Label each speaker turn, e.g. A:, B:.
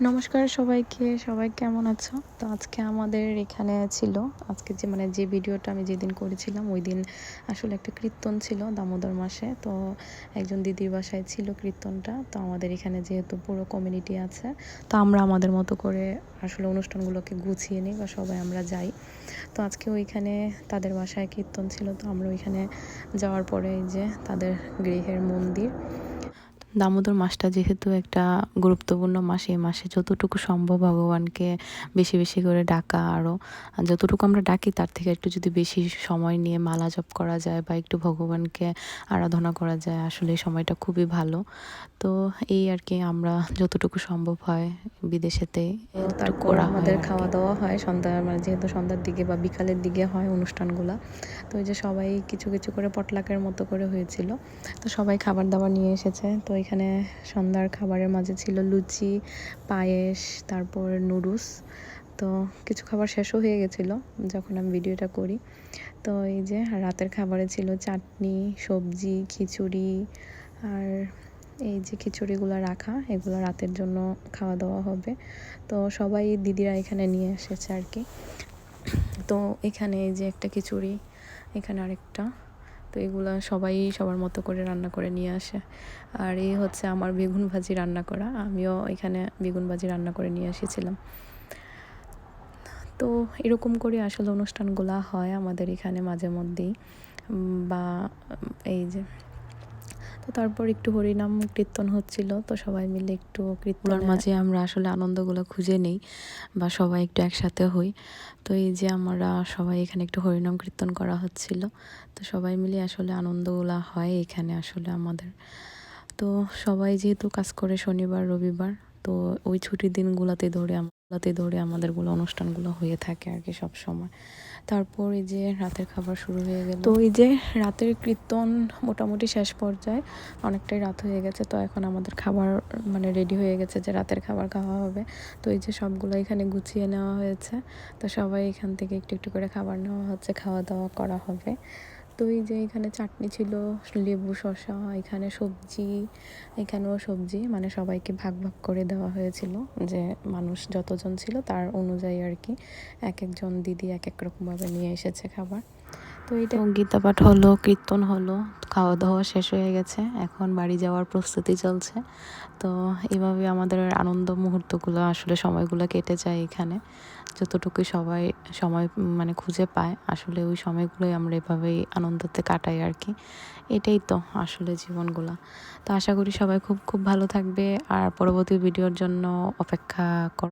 A: নমস্কার সবাইকে, সবাই কেমন আছো? তো আজকে আমাদের এখানে ছিল, আজকে যে মানে যে ভিডিওটা আমি যেদিন করেছিলাম ওই দিন আসলে একটা কীর্তন ছিল দামোদর মাসে। তো একজন দিদির বাসায় ছিল কীর্তনটা, তো আমাদের এখানে যেহেতু পুরো কমিউনিটি আছে, তো আমরা আমাদের মতো করে আসলে অনুষ্ঠানগুলোকে গুছিয়ে নিই বা সবাই আমরা যাই। তো আজকে ওইখানে তাদের বাসায় কীর্তন ছিল, তো আমরা ওইখানে যাওয়ার পরে যে তাদের গৃহের মন্দির। দামোদর মাসটা যেহেতু একটা গুরুত্বপূর্ণ মাস এই মাসে যতটুকু সম্ভব ভগবানকে বেশি বেশি করে ডাকা আরও। যতটুকু আমরা ডাকি তার থেকে একটু যদি বেশি সময় নিয়ে মালা জপ করা যায় বা একটু ভগবানকে আরাধনা করা যায় আসলে এই সময়টা খুবই ভালো। তো এই আর কি আমরা যতটুকু সম্ভব হয় বিদেশেতে তারপর আমাদের খাওয়া দাওয়া হয় সন্ধ্যা মানে যেহেতু সন্ধ্যার দিকে বা বিকালের দিকে হয় অনুষ্ঠানগুলো। তো ওই যে সবাই কিছু কিছু করে পটলাকের মতো করে হয়েছিল। তো সবাই খাবার দাবার নিয়ে এসেছে। তো এখানে সন্ধ্যার খাবারের মাঝে ছিল লুচি, পায়েস, তারপর নুডলস। তো কিছু খাবার শেষও হয়ে গেছিল যখন আমি ভিডিওটা করি। তো এই যে রাতের খাবারে ছিল চাটনি, সবজি, খিচুড়ি আর এই যে খিচুড়িগুলো রাখা, এগুলো রাতের জন্য খাওয়া দাওয়া হবে। তো সবাই দিদিরা এখানে নিয়ে এসেছে আর কি। তো এখানে এই যে একটা খিচুড়ি এখানে আরেকটা। তো এগুলো সবাই সবার মতো করে রান্না করে নিয়ে আসে। আর এই হচ্ছে আমার বেগুন ভাজি রান্না করা। আমিও এখানে বেগুন ভাজি রান্না করে নিয়ে এসেছিলাম। তো এরকম করে আসলে অনুষ্ঠানগুলো হয় আমাদের এখানে মাঝে মধ্যেই। বা এই যে তো তারপর একটু হরিনাম কীর্তন হচ্ছিল, তো সবাই মিলে একটু কীর্তনের মাঝে আমরা আসলে আনন্দগুলো খুঁজে নেই বা সবাই একটু একসাথে হই। তো এই যে আমরা সবাই এখানে একটু হরিনাম কীর্তন করা হচ্ছিল, তো সবাই মিলে আসলে আনন্দগুলো হয় এখানে আসলে আমাদের। তো সবাই যেহেতু কাজ করে শনিবার, রবিবার তো ওই ছুটির দিনগুলোতে ধরে আমগুলোতে ধরে আমাদেরগুলো অনুষ্ঠানগুলো হয়ে থাকে আর কি সব সময়। তারপর এই যে রাতের খাবার শুরু হয়ে গেল। তো এই যে রাতের কীর্তন মোটামুটি শেষ পর্যায়ে অনেকটাই রাত হয়ে গেছে, তো এখন আমাদের খাবার মানে রেডি হয়ে গেছে যে রাতের খাবার খাওয়া হবে। তো এই যে সবগুলো এখানে গুছিয়ে নেওয়া হয়েছে, তো সবাই এখান থেকে একটু একটু করে খাবার নেওয়া হচ্ছে, খাওয়া দাওয়া করা হবে। তো যে এখানে চাটনি ছিল, লেবু, শসা, এখানে সবজি, এখানেও সবজি মানে সবাইকে ভাগ ভাগ করে দেওয়া হয়েছিল যে মানুষ যতজন ছিল তার অনুযায়ী আর কি, এক একজন দিদি এক এক রকমভাবে নিয়ে এসেছে খাবার। তো এটা গীতা পাঠ হলো, কীর্তন হলো খাওয়া দাওয়া শেষ হয়ে গেছে। এখন বাড়ি যাওয়ার প্রস্তুতি চলছে। তো এভাবে আমাদের আনন্দ মুহূর্তগুলো, আসলে সময়গুলো কেটে যায় এখানে। যতটুকু সবাই সময় মানে খুঁজে পায়, আসলে ওই সময়গুলোই আমরা এভাবেই আনন্দতে কাটাই আর কি। এটাই তো আসলে জীবনগুলো। তো আশা করি সবাই খুব খুব ভালো থাকবে। আর পরবর্তী ভিডিওর জন্য অপেক্ষা কর